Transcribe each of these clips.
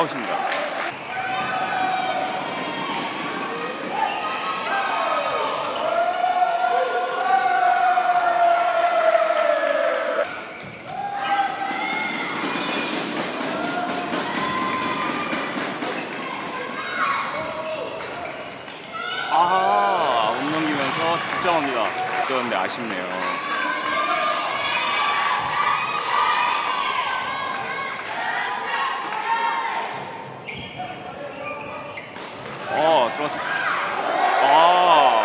아웃입니다. 아, 못 넘기면서 득점합니다. 있었는데 아쉽네요. 어, 들어왔어. 아.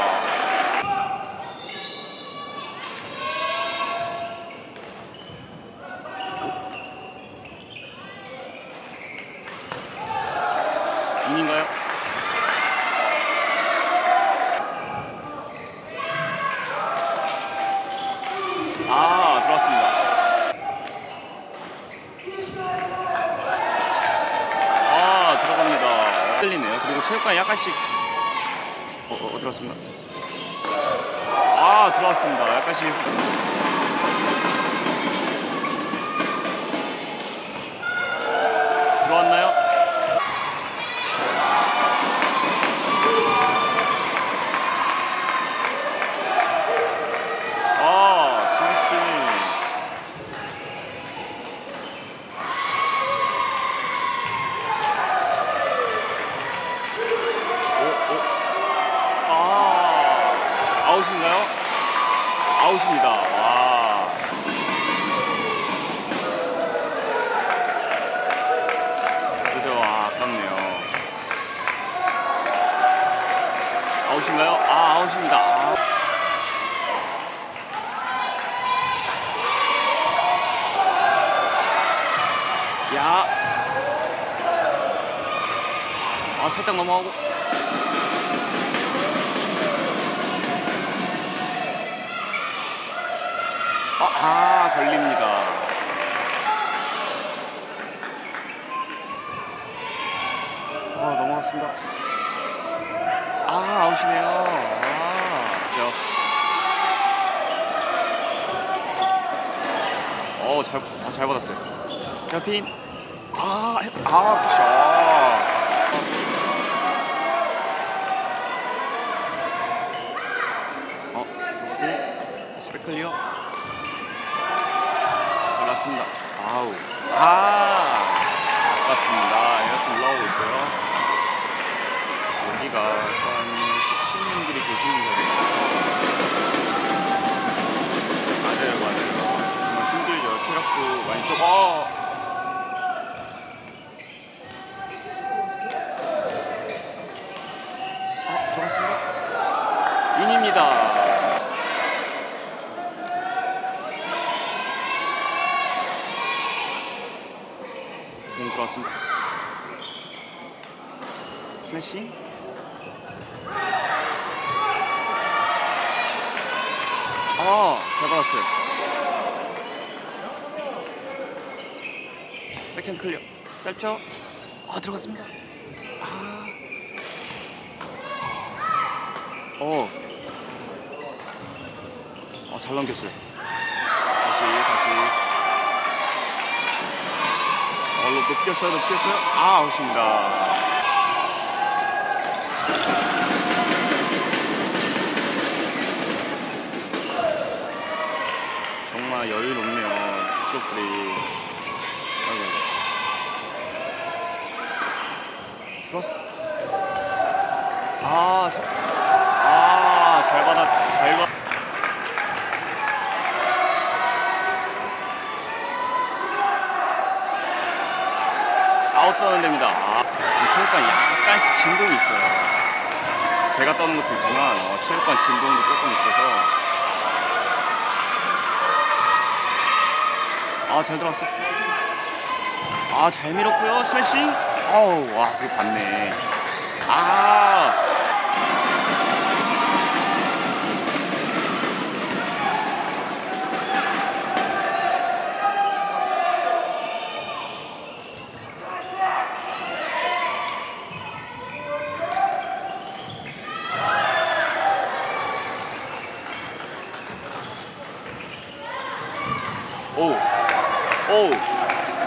인인가요? 아, 들어왔습니다. 아, 끌리네요. 그리고 체육관이 약간씩 어, 어, 어, 들어왔습니다. 아, 들어왔습니다. 약간씩 들어왔나요? 아, 스매시. 오, 오. 아, 아웃인가요? 아웃입니다. 와. 그죠? 아, 아깝네요. 아웃인가요? 아, 아웃입니다. 아. 야. 아, 살짝 넘어가고. 아, 아 걸립니다. 아, 넘어갔습니다. 아, 아웃이네요. 아, 그죠. 어, 잘, 아, 잘 받았어요. 자, 핀. 아, 해- 아, 푸셔. 클리어. 잘났습니다. 아우. 아, 아깝습니다. 이렇게 올라오고 있어요. 여기가 약간 신분들이 계시는 자리예요. 맞아요, 맞아요. 정말 힘들죠. 체력도 많이 좀. 어! 어, 들어갔습니다. 인입니다. 들어왔습니다. 스매시. 아, 잘 받았어요. 백핸드 클리어. 짧죠? 아, 들어갔습니다. 아. 어. 어, 잘 넘겼어요. 다시, 다시. 어, 높이었어요, 높이었어요. 아, 아웃입니다. 정말 여유 높네요, 스트로크들이. 아이고. 들어왔어. 아, 자, 아, 잘 받았, 잘 받. 아웃 써는 됩니다. 아, 이 체육관 약간씩 진동이 있어요. 제가 떠는 것도 있지만 어, 체육관 진동도 조금 있어서. 아, 잘 들어왔어. 아, 잘 밀었고요. 스매싱. 어우, 와, 그게 봤네. 아. 오우.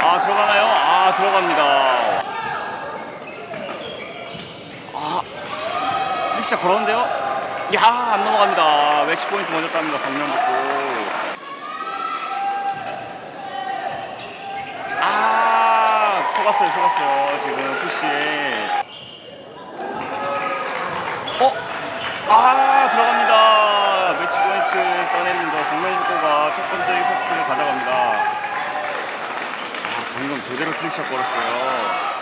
아, 들어가나요? 아, 들어갑니다. 아, 택시차 걸었는데요? 야, 안 넘어갑니다. 웨치 포인트 먼저 땁니다. 방면 붙고. 아, 속았어요, 속았어요. 지금 푸시. 어? 아! 제대로 티샷 걸었어요.